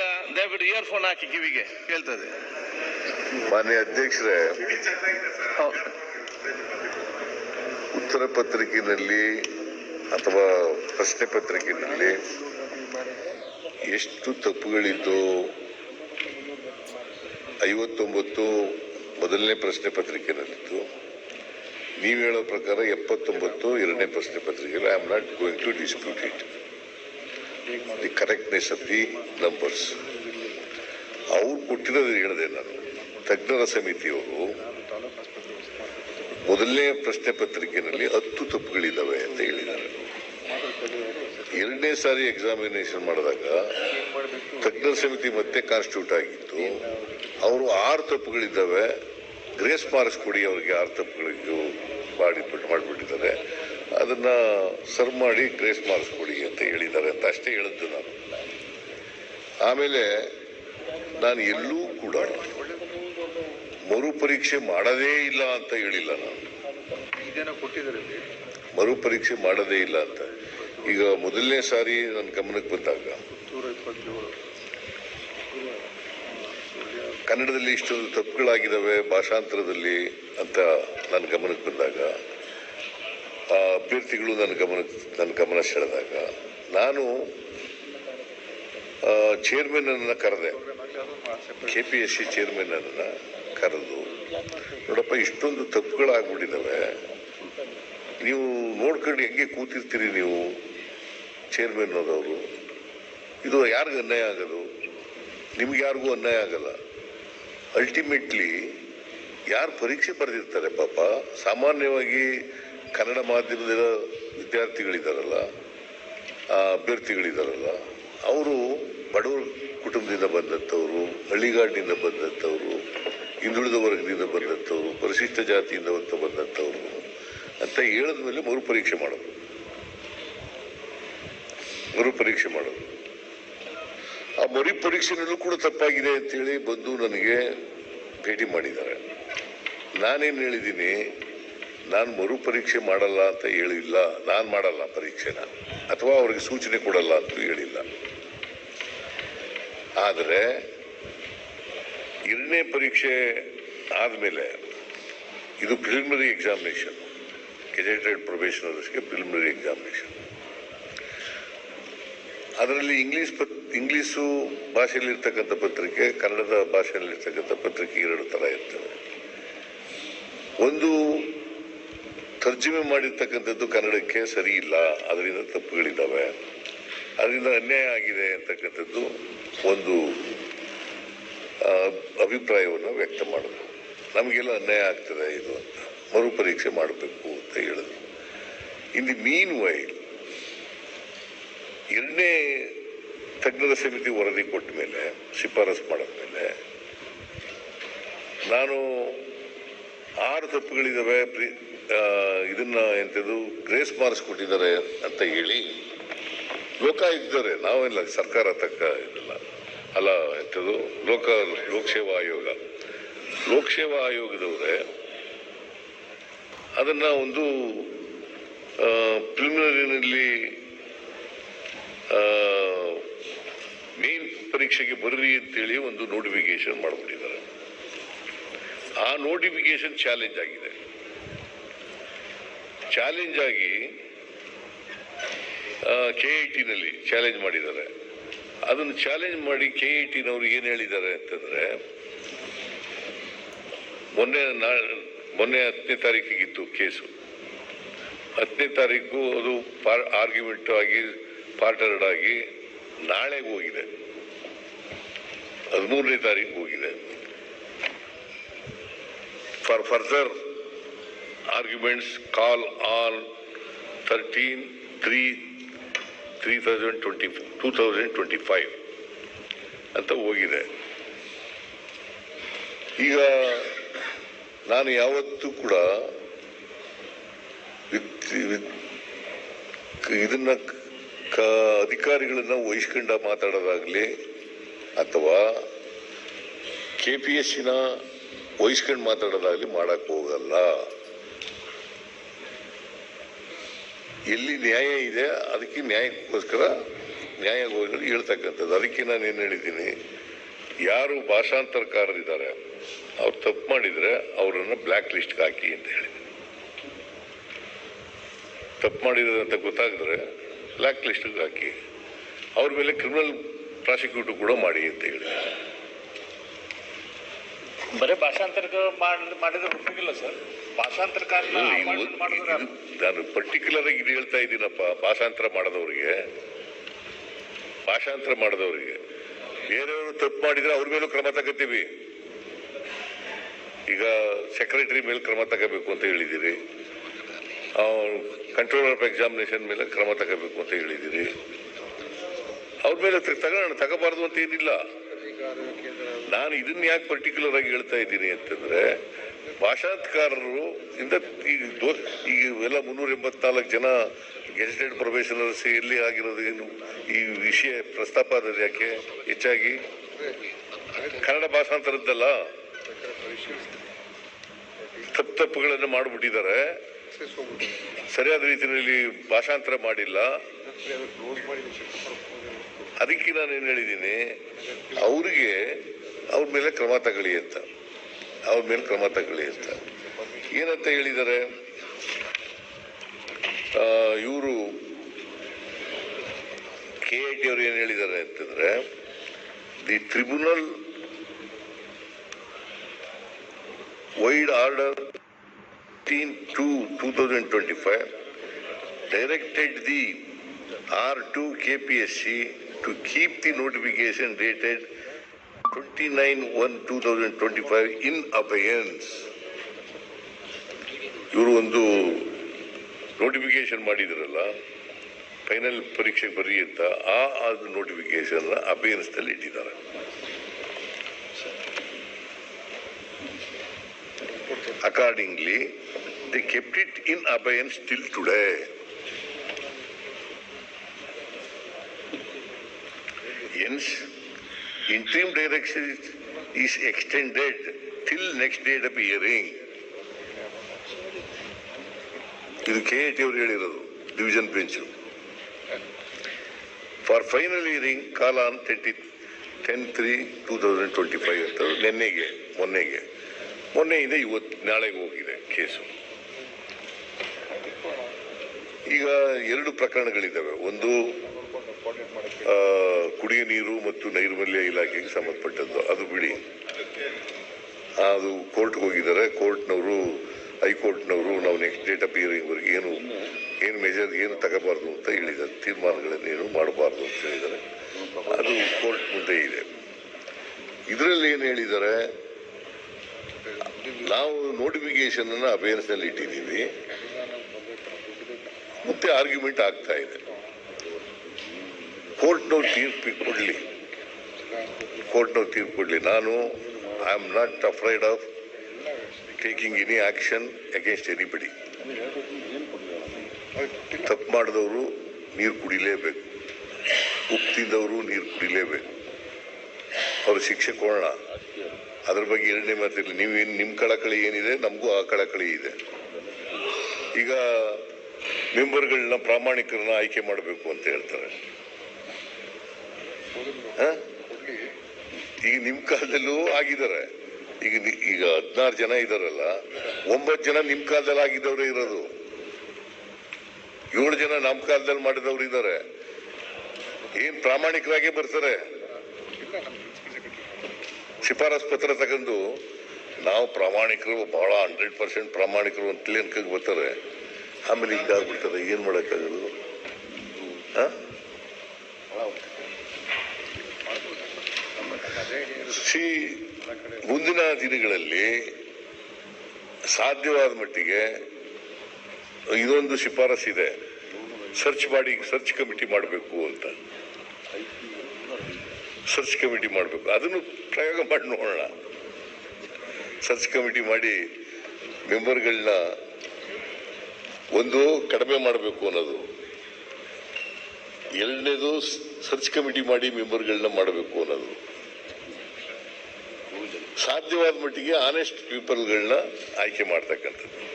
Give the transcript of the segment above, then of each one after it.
ಇಲ್ಲ, ದಯವಿಟ್ಟು ಇಯರ್ಫೋನ್ ಹಾಕಿ ಕಿವಿಗೆ, ಕೇಳ್ತದೆ. ಮಾನ್ಯ ಅಧ್ಯಕ್ಷರೇ, ಉತ್ತರ ಪತ್ರಿಕೆಯಲ್ಲಿ ಅಥವಾ ಪ್ರಶ್ನೆ ಪತ್ರಿಕೆಯಲ್ಲಿ ಎಷ್ಟು ತಪ್ಪುಗಳಿದ್ದು ಐವತ್ತೊಂಬತ್ತು ಮೊದಲನೇ ಪ್ರಶ್ನೆ ಪತ್ರಿಕೆಯಲ್ಲಿತ್ತು ನೀವು ಹೇಳೋ ಪ್ರಕಾರ ಎಪ್ಪತ್ತೊಂಬತ್ತು ಎರಡನೇ ಪ್ರಶ್ನೆ ಪತ್ರಿಕೆಯಲ್ಲಿ I am not going to dispute it the correctness of the numbers ಅವ್ರು ಕೊಟ್ಟಿರೋದು ಹೇಳಿದೆ ನಾನು. ತಜ್ಞರ ಸಮಿತಿಯವರು ಮೊದಲನೇ ಪ್ರಶ್ನೆ ಪತ್ರಿಕೆಯಲ್ಲಿ ಹತ್ತು ತಪ್ಪುಗಳಿದ್ದಾವೆ ಅಂತ ಹೇಳಿದ್ದಾರೆ. ಎರಡನೇ ಸಾರಿ ಎಕ್ಸಾಮಿನೇಷನ್ ಮಾಡಿದಾಗ ತಜ್ಞರ ಸಮಿತಿ ಮತ್ತೆ ಕಾನ್ಸ್ಟಿಟ್ಯೂಟ್ ಆಗಿತ್ತು. ಅವರು ಆರು ತಪ್ಪುಗಳಿದ್ದಾವೆ. ಗ್ರೇಸ್ ಮಾರ್ಕ್ಸ್ ಕೊಡಿ ಅವರಿಗೆ ಆರು ತಪ್ಪುಗಳಿಗೂ ಮಾಡಿಬಿಟ್ಟು ಮಾಡಿಬಿಟ್ಟಿದ್ದಾರೆ. ಅದನ್ನು ಸರ್ ಮಾಡಿ ಗ್ರೇಸ್ ಮಾರ್ಕ್ಸ್ ಕೊಡಿ ಅಂತ ಹೇಳಿದ್ದಾರೆ ಅಂತ ಅಷ್ಟೇ ಹೇಳಿದ್ದು ನಾನು. ಆಮೇಲೆ ನಾನು ಎಲ್ಲೂ ಕೂಡ ಮರುಪರೀಕ್ಷೆ ಮಾಡದೇ ಇಲ್ಲ ಅಂತ ಹೇಳಿಲ್ಲ ನಾನು. ಮರುಪರೀಕ್ಷೆ ಮಾಡದೇ ಇಲ್ಲ ಅಂತ. ಈಗ ಮೊದಲನೇ ಸಾರಿ ನನ್ನ ಗಮನಕ್ಕೆ ಬಂದಾಗ ಕನ್ನಡದಲ್ಲಿ ಇಷ್ಟೊಂದು ತಪ್ಪುಗಳಾಗಿದ್ದಾವೆ ಭಾಷಾಂತರದಲ್ಲಿ ಅಂತ ನನ್ನ ಗಮನಕ್ಕೆ ಬಂದಾಗ ಅಭ್ಯರ್ಥಿಗಳು ನನ್ನ ಗಮನ ನನ್ನ ಗಮನ ಸೆಳೆದಾಗ ನಾನು ಚೇರ್ಮನ್ ಅನ್ನ ಕರೆದೆ. K P S C chairman ಅನ್ನ ಕರೆದು, ನೋಡಪ್ಪ, ಇಷ್ಟೊಂದು ತಪ್ಪುಗಳಾಗ್ಬಿಟ್ಟಿದ್ದಾವೆ ನೀವು ನೋಡ್ಕೊಂಡು ಹೆಂಗೆ ಕೂತಿರ್ತೀರಿ ನೀವು ಚೇರ್ಮನ್ ಆದವರು ಇದು ಯಾರಿಗೂ ಅನ್ಯಾಯ ಆಗೋದು? ನಿಮ್ಗೆ ಯಾರಿಗೂ ಅನ್ಯಾಯ ಆಗಲ್ಲ. ಅಲ್ಟಿಮೇಟ್ಲಿ ಯಾರು ಪರೀಕ್ಷೆ ಬರೆದಿರ್ತಾರೆ ಪಾಪ, ಸಾಮಾನ್ಯವಾಗಿ ಕನ್ನಡ ಮಾಧ್ಯಮದ ವಿದ್ಯಾರ್ಥಿಗಳಿದ್ದಾರಲ್ಲ ಆ ಅಭ್ಯರ್ಥಿಗಳಿದಾರಲ್ಲ, ಅವರು ಬಡವರ ಕುಟುಂಬದಿಂದ ಬಂದಂಥವರು, ಹಳ್ಳಿಗಾಡಿನಿಂದ ಬಂದಂಥವರು, ಹಿಂದುಳಿದ ವರ್ಗದಿಂದ ಬಂದಂಥವ್ರು, ಪರಿಶಿಷ್ಟ ಜಾತಿಯಿಂದ ಅಂತ ಬಂದಂಥವ್ರು ಅಂತ ಹೇಳಿದ ಮೇಲೆ ಮರುಪರೀಕ್ಷೆ ಮಾಡೋದು. ಮರುಪರೀಕ್ಷೆ ಮಾಡೋದು. ಆ ಮರು ಪರೀಕ್ಷೆನಲ್ಲೂ ಕೂಡ ತಪ್ಪಾಗಿದೆ ಅಂತೇಳಿ ಬಂದು ನನಗೆ ಭೇಟಿ ಮಾಡಿದ್ದಾರೆ. ನಾನೇನು ಹೇಳಿದ್ದೀನಿ ನಾನು ಮರುಪರೀಕ್ಷೆ ಮಾಡಲ್ಲ ಅಂತ ಹೇಳಿಲ್ಲ, ನಾನು ಮಾಡಲ್ಲ ಪರೀಕ್ಷೆನ, ಅಥವಾ ಅವರಿಗೆ ಸೂಚನೆ ಕೊಡಲ್ಲ ಅಂತ ಹೇಳಿಲ್ಲ. ಆದರೆ, ಎರಡನೇ ಪರೀಕ್ಷೆ ಆದಮೇಲೆ, ಇದು ಪ್ರಿಲಿಮಿನರಿ ಎಕ್ಸಾಮಿನೇಷನ್ ಗೆಜೆಟೆಡ್ ಪ್ರೊಬೇಷನರ್ಸ್ಗೆ ಪ್ರಿಲಿಮಿನರಿ ಎಕ್ಸಾಮಿನೇಷನ್ ಅದರಲ್ಲಿ ಇಂಗ್ಲಿಷ್ ಪತ್, ಇಂಗ್ಲೀಷು ಭಾಷೆಯಲ್ಲಿರ್ತಕ್ಕಂಥ ಪತ್ರಿಕೆ, ಕನ್ನಡದ ಭಾಷೆಯಲ್ಲಿರ್ತಕ್ಕಂಥ ಪತ್ರಿಕೆ ಎರಡು ಥರ ಇರ್ತವೆ. ಒಂದು ತರ್ಜುಮೆ ಮಾಡಿರ್ತಕ್ಕಂಥದ್ದು ಕನ್ನಡಕ್ಕೆ ಸರಿ ಇಲ್ಲ. ಅದರಿಂದ ತಪ್ಪುಗಳಿದ್ದಾವೆ. ಅದರಿಂದ ಅನ್ಯಾಯ ಆಗಿದೆ ಅಂತಕ್ಕಂಥದ್ದು ಒಂದು ಅಭಿಪ್ರಾಯವನ್ನು ವ್ಯಕ್ತ ಮಾಡೋದು. ನಮಗೆಲ್ಲ ಅನ್ಯಾಯ ಆಗ್ತದೆ ಇದು ಅಂತ. ಮರುಪರೀಕ್ಷೆ ಮಾಡಬೇಕು ಅಂತ ಹೇಳಿದ್ರು ಇಲ್ಲಿ ಮೀನ್ ವೈಲ್ ಎರಡನೇ ತಜ್ಞರ ಸಮಿತಿ ವರದಿ ಕೊಟ್ಟ ಮೇಲೆ, ಶಿಫಾರಸು ಮಾಡಿದ್ಮೇಲೆ ನಾನು ಆರು ತಪ್ಪುಗಳಿದ್ದಾವೆ ಇದನ್ನ ಎಂಥದ್ದು ಗ್ರೇಸ್ ಮಾರ್ಕ್ಸ್ ಕೊಟ್ಟಿದ್ದಾರೆ ಅಂತ ಹೇಳಿ ಲೋಕಾಯುಕ್ತರೇ ನಾವೆಲ್ಲ ಸರ್ಕಾರ ತಕ್ಕ ಇದಲ್ಲ ಅಲ್ಲ ಎಂಥದ್ದು ಲೋಕ ಲೋಕಸೇವಾ ಆಯೋಗ. ಲೋಕಸೇವಾ ಆಯೋಗದವರೇ, ಅದನ್ನ ಒಂದು ಪ್ರಿಲಿಮಿನರಿನಲ್ಲಿ ಮೇನ್ ಪರೀಕ್ಷೆಗೆ ಬರ್ರಿ ಅಂತೇಳಿ ಒಂದು ನೋಟಿಫಿಕೇಶನ್ ಮಾಡಿಬಿಟ್ಟಿದ್ದಾರೆ. ಆ ನೋಟಿಫಿಕೇಶನ್ ಚಾಲೆಂಜ್ ಆಗಿದೆ. ಚಾಲೆಂಜ್ ಆಗಿ ಕೆ ಐ ಟಿನಲ್ಲಿ ಚಾಲೆಂಜ್ ಮಾಡಿದ್ದಾರೆ. ಅದನ್ನು ಚಾಲೆಂಜ್ ಮಾಡಿ ಕೆ ಐ ಟಿನವರು ಏನು ಹೇಳಿದ್ದಾರೆ ಅಂತಂದ್ರೆ, ಮೊನ್ನೆ ನಾ, ಮೊನ್ನೆ ಹತ್ತನೇ ತಾರೀಕಿಗಿತ್ತು ಕೇಸು. ಹತ್ತನೇ ತಾರೀಕು ಅದು ಪಾರ್ ಆರ್ಗ್ಯುಮೆಂಟ್ ಆಗಿ ಪಾರ್ಟರ್ಡ್ ಆಗಿ ನಾಳೆಗೆ ಹೋಗಿದೆ. ಹದಿಮೂರನೇ ತಾರೀಕು ಹೋಗಿದೆ. For further arguments call on thirteen three three thousand twenty two thousand twenty five ಅಂತ ಹೋಗಿದೆ. ಈಗ ನಾನು ಯಾವತ್ತೂ ಕೂಡ ಇದನ್ನ ಅಧಿಕಾರಿಗಳನ್ನ ವಹಿಸ್ಕೊಂಡ ಮಾತಾಡೋದಾಗ್ಲಿ ಅಥವಾ ಕೆ ಪಿ ಎಸ್ ಸಿನ ವಹಿಸ್ಕೊಂಡು ಮಾತಾಡೋದಾಗಲಿ ಮಾಡೋಕ್ಕೆ ಹೋಗಲ್ಲ. ಎಲ್ಲಿ ನ್ಯಾಯ ಇದೆ, ಅದಕ್ಕೆ ನ್ಯಾಯಕ್ಕೋಸ್ಕರ ನ್ಯಾಯ ಹೇಳ್ತಕ್ಕಂಥದ್ದು. ಅದಕ್ಕೆ ನಾನು ಏನು ಹೇಳಿದ್ದೀನಿ, ಯಾರು ಭಾಷಾಂತರಕಾರರಿದ್ದಾರೆ, ಅವ್ರು ತಪ್ಪು ಮಾಡಿದ್ರೆ ಅವರನ್ನು ಬ್ಲ್ಯಾಕ್ ಲಿಸ್ಟ್ಗೆ ಹಾಕಿ ಅಂತ ಹೇಳಿದೆ ತಪ್ಪು ಮಾಡಿದ್ರೆ ಅಂತ ಗೊತ್ತಾಗಿದ್ರೆ ಬ್ಲ್ಯಾಕ್ ಲಿಸ್ಟ್ಗೆ ಹಾಕಿ. ಅವ್ರ ಮೇಲೆ ಕ್ರಿಮಿನಲ್ ಪ್ರಾಸಿಕ್ಯೂಟ್ ಕೂಡ ಮಾಡಿ ಅಂತ ಹೇಳಿದ್ದೀನಿ. ಬರೀ ಭಾಷಾಂತರ ಮಾಡಿದ್ರೆ ಉಪಯೋಗಿಲ್ಲ ಸರ್. ಭಾಷಾಂತರಕ್ಕಾಗಿ ನಾನು ಪರ್ಟಿಕ್ಯುಲರ್ ಆಗಿ ಇದು ಹೇಳ್ತಾ ಇದ್ದೀನಪ್ಪ. ಭಾಷಾಂತರ ಮಾಡದವ್ರಿಗೆ. ಭಾಷಾಂತರ ಮಾಡದವ್ರಿಗೆ. ಬೇರೆಯವರು ತಪ್ಪು ಮಾಡಿದ್ರೆ ಅವ್ರ ಮೇಲೂ ಕ್ರಮ ತಗೋತೀವಿ. ಈಗ ಸೆಕ್ರೆಟರಿ ಮೇಲೆ ಕ್ರಮ ತಗೋಬೇಕು ಅಂತ ಹೇಳಿದ್ದೀರಿ. ಕಂಟ್ರೋಲರ್ ಆಫ್ ಎಕ್ಸಾಮಿನೇಷನ್ ಮೇಲೆ ಕ್ರಮ ತಗೋಬೇಕು ಅಂತ ಹೇಳಿದ್ದೀರಿ. ಅವ್ರ ಮೇಲೆ ತಗೋಣ ತಗೋಬಾರ್ದು ಅಂತ ಏನಿಲ್ಲ. ನಾನು ಇದನ್ನ ಯಾಕೆ ಪರ್ಟಿಕ್ಯುಲರ್ ಆಗಿ ಹೇಳ್ತಾ ಇದ್ದೀನಿ ಅಂತಂದ್ರೆ, ಭಾಷಾತ್ಕಾರರು ಇಂದ ಈಗ ಈಗ ಇವೆಲ್ಲ ಮುನ್ನೂರ ಎಂಬತ್ನಾಲ್ಕು ಜನ ಗೆಜೆಟೆಡ್ ಪ್ರೊಫೆಷನಲ್ಸ್ ಎಲ್ಲಿ ಆಗಿರೋದು ಏನು, ಈ ವಿಷಯ ಪ್ರಸ್ತಾಪ ಆದದ್ದು ಯಾಕೆ ಹೆಚ್ಚಾಗಿ? ಕನ್ನಡ ಭಾಷಾಂತರದ್ದಲ್ಲ ತಪ್ಪು ತಪ್ಪುಗಳನ್ನು ಮಾಡಿಬಿಟ್ಟಿದ್ದಾರೆ. ಸರಿಯಾದ ರೀತಿಯಲ್ಲಿ ಭಾಷಾಂತರ ಮಾಡಿಲ್ಲ. ಅದಕ್ಕೆ ನಾನು ಏನು ಹೇಳಿದ್ದೀನಿ, ಅವರಿಗೆ ಅವ್ರ ಮೇಲೆ ಕ್ರಮ ತಗೊಳ್ಳಿ ಅಂತ. ಅವ್ರ ಮೇಲೆ ಕ್ರಮ ತಗೊಳ್ಳಿ ಅಂತ. ಏನಂತ ಹೇಳಿದ್ದಾರೆ? ಇವರು ಕೆ ಐ ಟಿ ಅವರು ಏನು ಹೇಳಿದ್ದಾರೆ ಅಂತಂದ್ರೆ, the tribunal vide order to two thousand twenty five directed the R2 KPSC to keep the notification dated 29/1/2025 in abeyance. ಇವರು ಒಂದು ನೋಟಿಫಿಕೇಶನ್ ಮಾಡಿದ್ರಲ್ಲ ಫೈನಲ್ ಪರೀಕ್ಷೆ ಬರೀ ಅಂತ, ಆ ಅದು ನೋಟಿಫಿಕೇಶನ್ ಅಬೇನ್ಸ್ದಲ್ಲಿ ಇಟ್ಟಿದ್ದಾರೆ accordingly they kept it in abeyance till today Hence, interim direction is- extended till next date of hearing. ಇದು ಕೆ ಟಿ ಅವರು ಹೇಳಿರೋದು division bench for final hearing call on twenty ten three two thousand twenty five ಅಂತ ನಿನ್ನೆಗೆ ಮೊನ್ನೆಗೆ. ಮೊನ್ನೆಯಿಂದ ಇವತ್ತು ನಾಳೆಗೆ ಹೋಗಿದೆ case. ಈಗ ಎರಡು ಪ್ರಕರಣಗಳಿದ್ದಾವೆ. ಒಂದು ಕುಡಿಯ ನೀರು ಮತ್ತು ನೈರ್ಮಲ್ಯ ಇಲಾಖೆಗೆ ಸಂಬಂಧಪಟ್ಟದ್ದು. ಅದು ಬಿಡಿ. ಅದು ಕೋರ್ಟ್ಗೆ ಹೋಗಿದ್ದಾರೆ. ಕೋರ್ಟ್ನವರು, ಹೈಕೋರ್ಟ್ನವರು ನಾವು ನೆಕ್ಸ್ಟ್ ಡೇಟ್ ಆಫ್ ವರೆಗೆ ಏನು ಏನು ಮೆಜರ್ ಏನು ತಗೋಬಾರ್ದು ಅಂತ ಹೇಳಿದ್ದಾರೆ ಏನು ಮಾಡಬಾರ್ದು ಅಂತ ಹೇಳಿದ್ದಾರೆ. ಅದು ಕೋರ್ಟ್ ಮುಂದೆ ಇದೆ. ಇದರಲ್ಲಿ ಏನು ಹೇಳಿದ್ದಾರೆ? ನಾವು ನೋಟಿಫಿಕೇಶನ್ ಅನ್ನು ಅಬೇನ್ಸ್ನಲ್ಲಿ ಇಟ್ಟಿದ್ದೀವಿ. ಮತ್ತೆ ಆರ್ಗ್ಯುಮೆಂಟ್ ಆಗ್ತಾ ಇದೆ. ಕೋರ್ಟ್ನವ್ರು ತೀರ್ಪು ಕೊಡಲಿ. ಕೋರ್ಟ್ನವ್ರು ತೀರ್ಪು ಕೊಡಲಿ. ನಾನು I am not afraid of taking any action against anybody ತಪ್ಪು ಮಾಡಿದವರು ನೀರು ಕುಡಿಲೇಬೇಕು. ಉಪ್ಪು ನೀರು ಕುಡಿಲೇಬೇಕು. ಅವ್ರ ಶಿಕ್ಷೆ ಕೊಡೋಣ. ಅದ್ರ ಬಗ್ಗೆ ಎರಡನೇ ಮಾತಿರಲಿ. ನೀವೇನು ನಿಮ್ಮ ಕಳಕಳಿ ಏನಿದೆ, ನಮಗೂ ಆ ಕಳಕಳಿ ಇದೆ. ಈಗ ಮೆಂಬರ್ಗಳನ್ನ ಪ್ರಾಮಾಣಿಕರನ್ನ ಆಯ್ಕೆ ಮಾಡಬೇಕು ಅಂತ ಹೇಳ್ತಾರೆ? ಈಗ ನಿಮ್ ಕಾಲದಲ್ಲೂ ಆಗಿದ್ದಾರೆ. ಈಗ ಈಗ ಹದಿನಾರು ಜನ ಇದಾರಲ್ಲ ಒಂಬತ್ತು ಜನ ನಿಮ್ ಕಾಲದಲ್ಲಿ ಆಗಿದ್ದವ್ರೆ ಇರೋದು. ಏಳು ಜನ ನಮ್ಮ ಕಾಲದಲ್ಲಿ ಮಾಡಿದವ್ರು ಇದ್ದಾರೆ. ಏನ್ ಪ್ರಾಮಾಣಿಕರಾಗೇ ಬರ್ತಾರೆ? ಶಿಫಾರಸ್ ಪತ್ರ ತಗೊಂಡು ನಾವು ಪ್ರಾಮಾಣಿಕರು, ಬಹಳ ಹಂಡ್ರೆಡ್ ಪರ್ಸೆಂಟ್ ಪ್ರಾಮಾಣಿಕರು ಅಂತ ಅನ್ಕಂಗ್ ಬರ್ತಾರೆ. ಆಮೇಲೆ ಈಗ ಆಗ್ಬಿಡ್ತಾರೆ ಏನ್ ಮಾಡಕ್ಕಾಗಲ್ಲ ಸಿ ಮುಂದಿನ ದಿನಗಳಲ್ಲಿ ಸಾಧ್ಯವಾದ ಮಟ್ಟಿಗೆ ಇದೊಂದು ಶಿಫಾರಸ್ ಇದೆ. ಸರ್ಚ್ ಮಾಡಿ ಸರ್ಚ್ ಕಮಿಟಿ ಮಾಡಬೇಕು ಅಂತ. ಸರ್ಚ್ ಕಮಿಟಿ ಮಾಡಬೇಕು. ಅದನ್ನು ಪ್ರಯೋಗ ಮಾಡಿ ನೋಡೋಣ. ಸರ್ಚ್ ಕಮಿಟಿ ಮಾಡಿ ಮೆಂಬರ್ಗಳನ್ನ ಒಂದು ಕಡಿಮೆ ಮಾಡಬೇಕು ಅನ್ನೋದು. ಎರಡನೇದು ಸರ್ಚ್ ಕಮಿಟಿ ಮಾಡಿ ಮೆಂಬರ್ಗಳನ್ನ ಮಾಡಬೇಕು ಅನ್ನೋದು. ಸಾಧ್ಯವಾದ ಮಟ್ಟಿಗೆ ಆನೆಸ್ಟ್ ಪೀಪಲ್ಗಳನ್ನ ಆಯ್ಕೆ ಮಾಡ್ತಕ್ಕಂಥದ್ದು.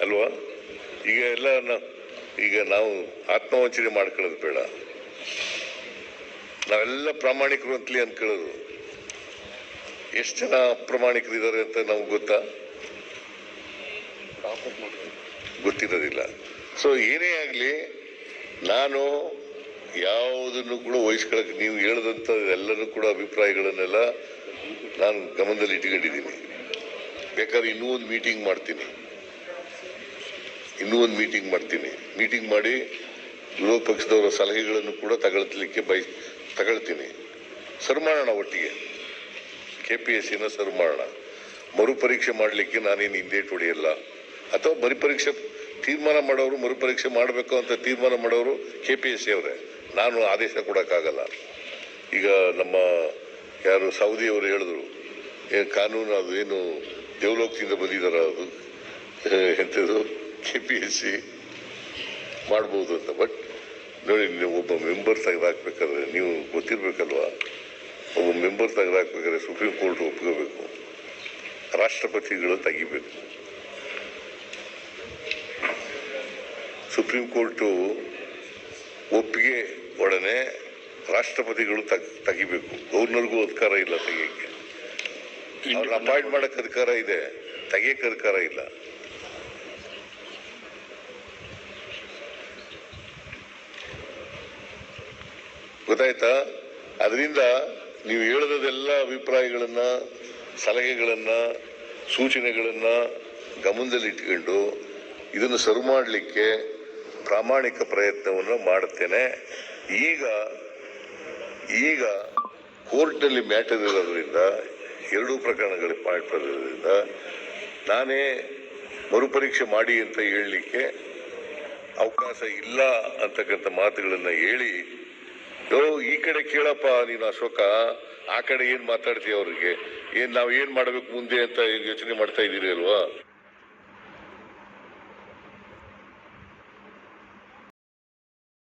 ಅಲ್ವಾ? ಈಗ ಎಲ್ಲ ಈಗ ನಾವು ಆತ್ಮವಂಚನೆ ಮಾಡ್ಕೊಳ್ಳೋದು ಬೇಡ. ನಾವೆಲ್ಲ ಪ್ರಾಮಾಣಿಕರು ಅಂತಲೇ ಅನ್ಕೊಳ್ಳೋದು. ಎಷ್ಟು ಜನ ಅಪ್ರಾಮಾಣಿಕರಿದ್ದಾರೆ ಅಂತ ನಮ್ಗೆ ಗೊತ್ತಾ? ಗೊತ್ತಿರೋದಿಲ್ಲ. ಸೊ ಏನೇ ಆಗಲಿ ನಾನು ಯಾವುದನ್ನು ಕೂಡ ವಹಿಸ್ಕೊಳಕ್ಕೆ ನೀವು ಹೇಳಿದಂಥ ಎಲ್ಲರೂ ಕೂಡ ಅಭಿಪ್ರಾಯಗಳನ್ನೆಲ್ಲ ನಾನು ಗಮನದಲ್ಲಿ ಇಟ್ಕೊಂಡಿದ್ದೀನಿ ಬೇಕಾದ್ರೆ ಇನ್ನೂ ಒಂದು ಮೀಟಿಂಗ್ ಮಾಡ್ತೀನಿ. ಇನ್ನೂ ಒಂದು ಮೀಟಿಂಗ್ ಮಾಡ್ತೀನಿ. ಮೀಟಿಂಗ್ ಮಾಡಿ ವಿರೋಧ ಪಕ್ಷದವರ ಸಲಹೆಗಳನ್ನು ಕೂಡ ತಗೊಳ್ತಲಿಕ್ಕೆ ಬಯ, ತಗೊಳ್ತೀನಿ. ಸರ್ ಮಾಡೋಣ ಒಟ್ಟಿಗೆ. ಕೆ ಪಿ ಎಸ್ ಸಿನ ಸರ್ ಮಾಡೋಣ ಮರುಪರೀಕ್ಷೆ ಮಾಡಲಿಕ್ಕೆ ನಾನೇನು ಹಿಂದೇಟು ಹೊಡೆಯಲ್ಲ ಅಥವಾ ಮರುಪರೀಕ್ಷೆ ತೀರ್ಮಾನ ಮಾಡೋರು ಮರುಪರೀಕ್ಷೆ ಮಾಡಬೇಕು ಅಂತ ತೀರ್ಮಾನ ಮಾಡೋರು ಕೆ ಪಿ ಎಸ್ ಸಿ ಅವರೇ. ನಾನು ಆದೇಶ ಕೊಡೋಕ್ಕಾಗಲ್ಲ. ಈಗ ನಮ್ಮ ಯಾರು ಸೌದಿ ಅವರು ಹೇಳಿದ್ರು ಏನು ಕಾನೂನು ಅದು ಏನು ದೇವಲೋಕದಿಂದ ಬಂದಿದಾರ ಅದು? ಎಂಥದ್ದು ಕೆ ಪಿ ಎಸ್ ಸಿ ಮಾಡ್ಬೋದು ಅಂತ. ಬಟ್ ನೋಡಿ, ನೀವು ಒಬ್ಬ ಮೆಂಬರ್ ತೆಗೆದಾಕ್ಬೇಕಾದ್ರೆ ನೀವು ಗೊತ್ತಿರಬೇಕಲ್ವಾ? ಒಬ್ಬ ಮೆಂಬರ್ ತೆಗೆದಾಕ್ಬೇಕಾದ್ರೆ ಸುಪ್ರೀಂ ಕೋರ್ಟ್ ಒಪ್ಕೋಬೇಕು. ರಾಷ್ಟ್ರಪತಿಗಳು ತೆಗಿಬೇಕು. ಸುಪ್ರೀಂ ಕೋರ್ಟು ಒಪ್ಪಿಗೆ ಒಡನೆ ರಾಷ್ಟ್ರಪತಿಗಳು ತಗ್, ತೆಗಿಬೇಕು. ಗವರ್ನರ್ಗೂ ಅಧಿಕಾರ ಇಲ್ಲ ತೆಗಿಯಕ್ಕೆ. ಅವ್ರನ್ನ ಅಪಾಯಿಂಟ್ ಮಾಡಕ್ ಅಧಿಕಾರ ಇದೆ. ತೆಗಿಯಕ್ಕೆ ಅಧಿಕಾರ ಇಲ್ಲ. ಗೊತ್ತಾಯ್ತಾ? ಅದರಿಂದ ನೀವು ಹೇಳದೆಲ್ಲ ಅಭಿಪ್ರಾಯಗಳನ್ನ, ಸಲಹೆಗಳನ್ನ, ಸೂಚನೆಗಳನ್ನ ಗಮನದಲ್ಲಿ ಇಟ್ಕೊಂಡು ಇದನ್ನು ಸರಿ ಮಾಡಲಿಕ್ಕೆ ಪ್ರಾಮಾಣಿಕ ಪ್ರಯತ್ನವನ್ನು ಮಾಡುತ್ತೇನೆ. ಈಗ ಈಗ ಕೋರ್ಟ್ನಲ್ಲಿ ಮ್ಯಾಟರ್ ಇರೋದ್ರಿಂದ, ಎರಡೂ ಪ್ರಕರಣಗಳು ಪಾಯಿಂಟ್ ಬರೋದ್ರಿಂದ, ನಾನೇ ಮರುಪರೀಕ್ಷೆ ಮಾಡಿ ಅಂತ ಹೇಳಲಿಕ್ಕೆ ಅವಕಾಶ ಇಲ್ಲ ಅಂತಕ್ಕಂಥ ಮಾತುಗಳನ್ನು ಹೇಳಿ ಈ ಕಡೆ ಕೇಳಪ್ಪ, ನೀನು ಅಶೋಕ, ಆ ಕಡೆ ಏನು ಮಾತಾಡ್ತೀಯ ಅವ್ರಿಗೆ? ಏನು, ನಾವು ಏನು ಮಾಡಬೇಕು ಮುಂದೆ ಅಂತ ಯೋಚನೆ ಮಾಡ್ತಾ ಇದ್ದೀರಿ ಅಲ್ವಾ?